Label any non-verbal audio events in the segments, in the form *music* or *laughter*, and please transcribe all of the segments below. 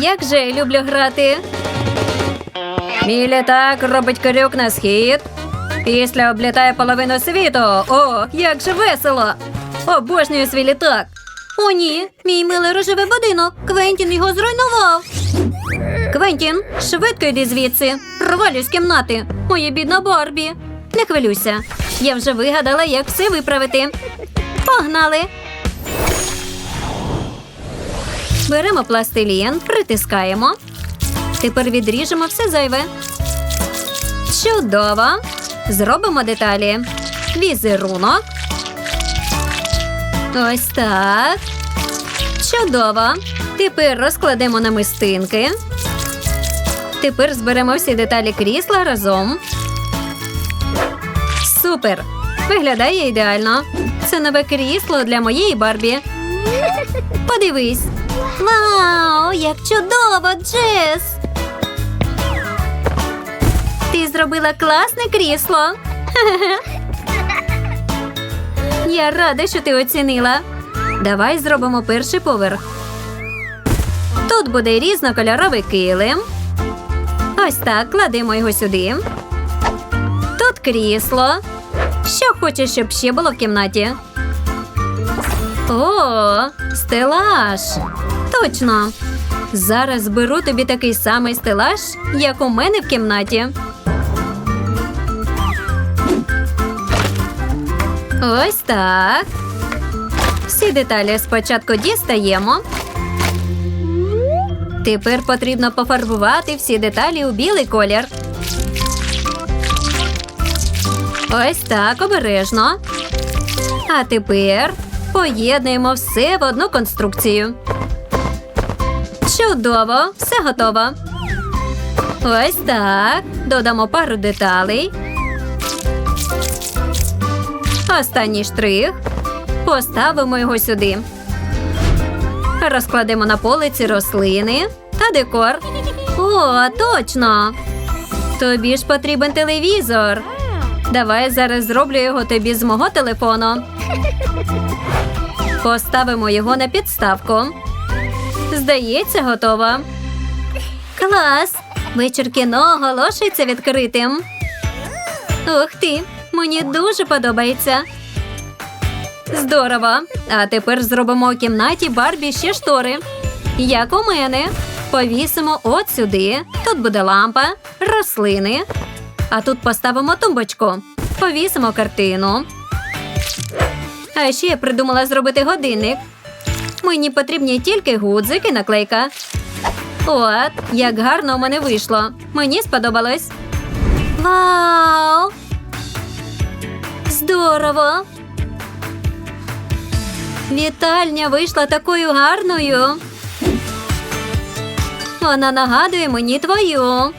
Як же я люблю грати. Мій літак робить крюк на схід. Після облітає половину світу. О, як же весело! Обожнюю свій літак. О, ні, мій милий рожевий будинок. Квентін його зруйнував. Квентін, швидко йди звідси. Провалюй з кімнати. Моя бідна Барбі. Не хвилюйся. Я вже вигадала, як все виправити. Погнали. Беремо пластилін, притискаємо. Тепер відріжемо все зайве. Чудово. Зробимо деталі. Візерунок. Ось так. Чудово. Тепер розкладемо намистинки. Тепер зберемо всі деталі крісла разом. Супер! Виглядає ідеально. Це нове крісло для моєї Барбі. Подивись. Вау, як чудово, Джес! Ти зробила класне крісло. *laughs* Я рада, що ти оцінила. Давай зробимо перший поверх. Тут буде різнокольоровий килим. Ось так, кладемо його сюди. Тут крісло. Що хочеш, щоб ще було в кімнаті? О, стелаж. Точно. Зараз зберу тобі такий самий стелаж, як у мене в кімнаті. Ось так. Всі деталі спочатку дістаємо. Тепер потрібно пофарбувати всі деталі у білий колір. Ось так обережно. А тепер поєднуємо все в одну конструкцію. Чудово, все готово. Ось так. Додамо пару деталей. Останній штрих. Поставимо його сюди. Розкладемо на полиці рослини та декор. О, точно! Тобі ж потрібен телевізор. Давай зараз зроблю його тобі з мого телефону. Поставимо його на підставку. Здається, готово. Клас! Вечір кіно оголошується відкритим. Ух ти! Мені дуже подобається. Здорово. А тепер зробимо у кімнаті Барбі ще штори. Як у мене. Повісимо от сюди. Тут буде лампа, рослини. А тут поставимо тумбочку. Повісимо картину. А ще я придумала зробити годинник. Мені потрібні тільки гудзик і наклейка. От, як гарно у мене вийшло. Мені сподобалось. Вау! Здорово! Вітальня вийшла такою гарною. Вона нагадує мені твою.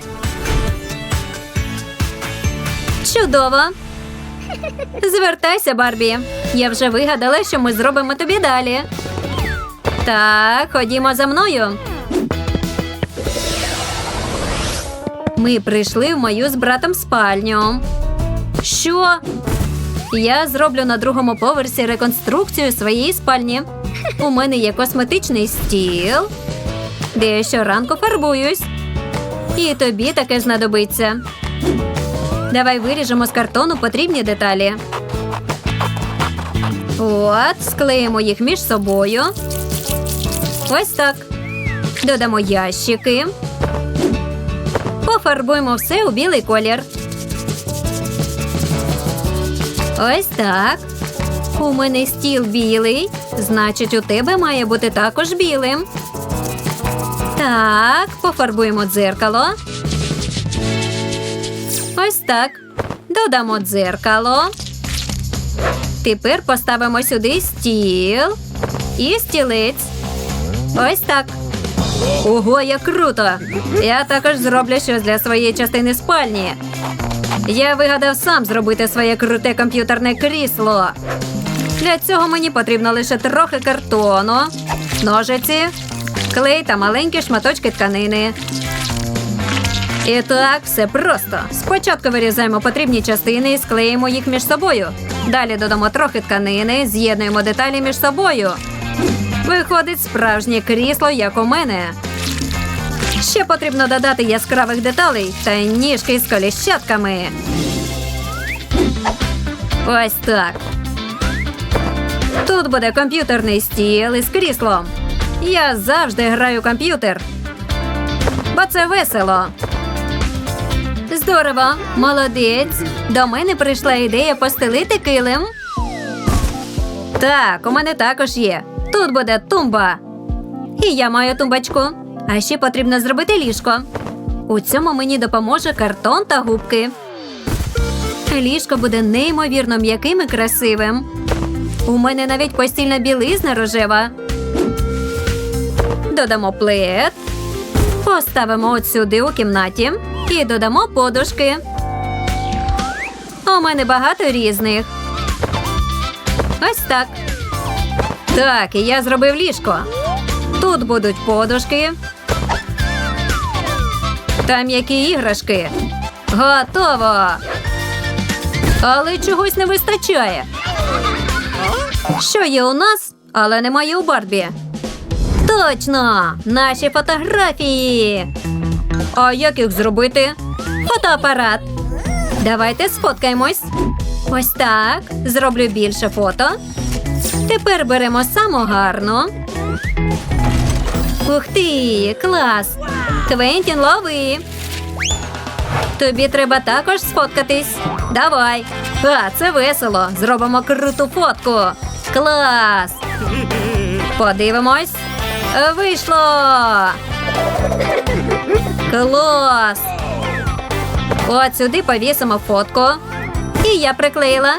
Чудово. Звертайся, Барбі. Я вже вигадала, що ми зробимо тобі далі. Так, ходімо за мною. Ми прийшли в мою з братом спальню. Що? Я зроблю на другому поверсі реконструкцію своєї спальні. У мене є косметичний стіл, де я щоранку фарбуюсь. І тобі таке знадобиться. Давай виріжемо з картону потрібні деталі. От, склеїмо їх між собою. Ось так. Додамо ящики. Пофарбуємо все у білий колір. Ось так. У мене стіл білий. Значить, у тебе має бути також білим. Так, пофарбуємо дзеркало. Ось так. Додамо дзеркало. Тепер поставимо сюди стіл і стілець. Ось так. Ого, як круто! Я також зроблю щось для своєї частини спальні. Я вигадав сам зробити своє круте комп'ютерне крісло. Для цього мені потрібно лише трохи картону, ножиці, клей та маленькі шматочки тканини. І так, все просто. Спочатку вирізаємо потрібні частини і склеїмо їх між собою. Далі додамо трохи тканини, з'єднуємо деталі між собою. Виходить справжнє крісло, як у мене. Ще потрібно додати яскравих деталей та ніжки з коліщатками. Ось так. Тут буде комп'ютерний стіл із кріслом. Я завжди граю комп'ютер. Бо це весело. Здорово, молодець. До мене прийшла ідея постелити килим. Так, у мене також є. Тут буде тумба. І я маю тумбочку. А ще потрібно зробити ліжко. У цьому мені допоможе картон та губки. Ліжко буде неймовірно м'яким і красивим. У мене навіть постільна білизна рожева. Додамо плед. Поставимо от сюди у кімнаті і додамо подушки. У мене багато різних. Ось так. Так, і я зробив ліжко. Тут будуть подушки. Та м'які іграшки. Готово. Але чогось не вистачає. Що є у нас, але немає у Барбі. Точно! Наші фотографії. А як їх зробити? Фотоапарат. Давайте сфоткаємось. Ось так. Зроблю більше фото. Тепер беремо саму гарну. Ух ти, клас! Квентін, лови. Тобі треба також сфоткатись. Давай. А, це весело. Зробимо круту фотку. Клас! Подивимось. Вийшло. Клас! От сюди повісимо фотку. І я приклеїла.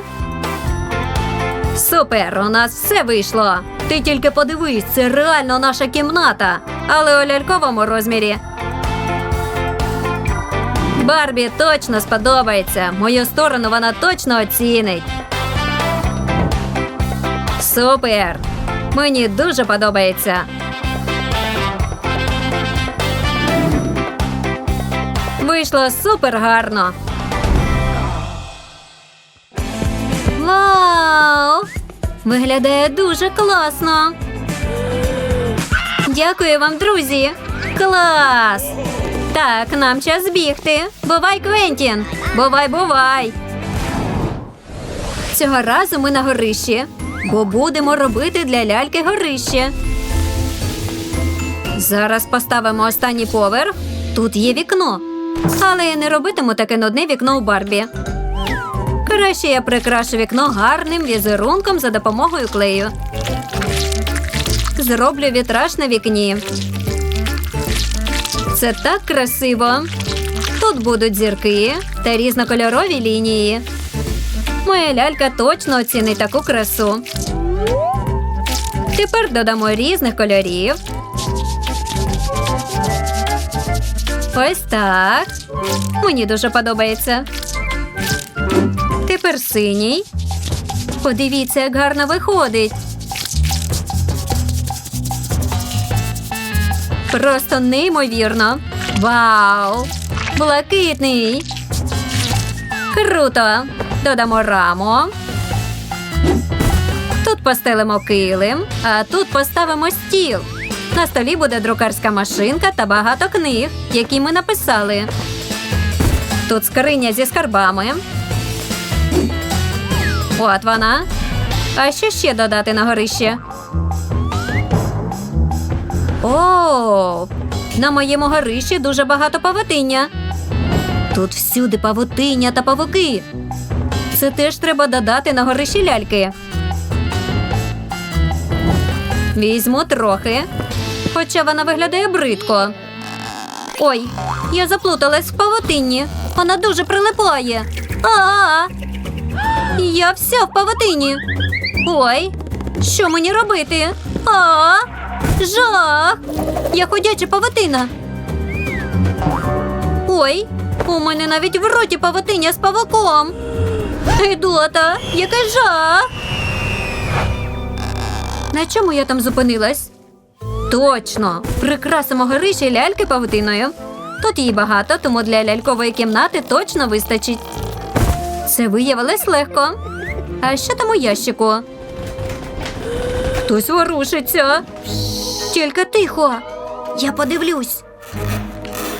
Супер! У нас все вийшло. Ти тільки подивись, це реально наша кімната, але у ляльковому розмірі. Барбі точно сподобається. Мою сторону вона точно оцінить. Супер! Мені дуже подобається. Вийшло супер гарно. Вау! Виглядає дуже класно. Дякую вам, друзі. Клас! Так, нам час бігти. Бувай, Квентін! Бувай, бувай! Цього разу ми на горищі, бо будемо робити для ляльки горище. Зараз поставимо останній поверх. Тут є вікно. Але я не робитиму таке нудне вікно у Барбі. Краще я прикрашу вікно гарним візерунком за допомогою клею. Зроблю вітраж на вікні. Це так красиво. Тут будуть зірки та різнокольорові лінії. Моя лялька точно оцінить таку красу. Тепер додамо різних кольорів. Ось так. Мені дуже подобається. Тепер синій. Подивіться, як гарно виходить. Просто неймовірно. Вау! Блакитний. Круто. Додамо раму. Тут постелимо килим, а тут поставимо стіл. На столі буде друкарська машинка та багато книг, які ми написали. Тут скриня зі скарбами. От вона. А що ще додати на горище? О, на моєму горищі дуже багато павутиння. Тут всюди павутиння та павуки. Це теж треба додати на горищі ляльки. Візьму трохи, хоча вона виглядає бридко. Ой, я заплуталась в павутинні. Вона дуже прилипає. А-а-а! Я вся в павутині. Ой, що мені робити? А, жах! Я ходяча павутина. Ой, у мене навіть в роті павутиня з павуком. Гидота, який жах! На чому я там зупинилась? Точно! Прикрасимо горище ляльки павутиною. Тут її багато, тому для лялькової кімнати точно вистачить. Це виявилось легко. А що там у ящику? Хтось ворушиться. Тільки тихо. Я подивлюсь.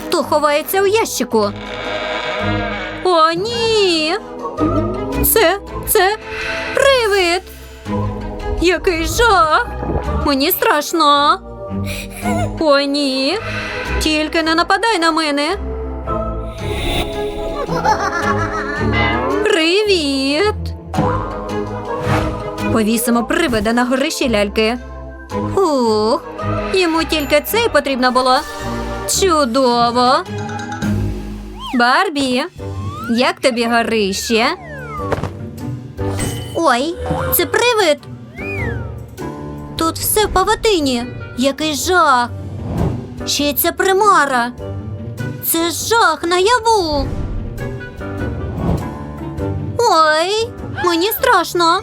Хто ховається у ящику? О, ні. Це, це привид. Який жах. Мені страшно. О, ні. Тільки не нападай на мене. Привіт. Повісимо привида на горищі ляльки. Ух, йому тільки це й потрібно було. Чудово. Барбі, як тобі горище? Ой, це привид. Тут все в павутині. Який жах. Ще ця примара. Це жах наяву. Ой, мені страшно.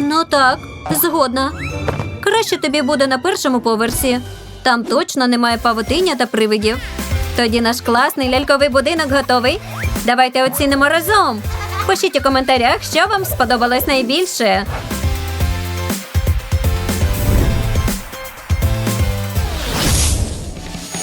Ну так, згодна. Краще тобі буде на першому поверсі. Там точно немає павутиння та привидів. Тоді наш класний ляльковий будинок готовий. Давайте оцінимо разом. Пишіть у коментарях, що вам сподобалось найбільше.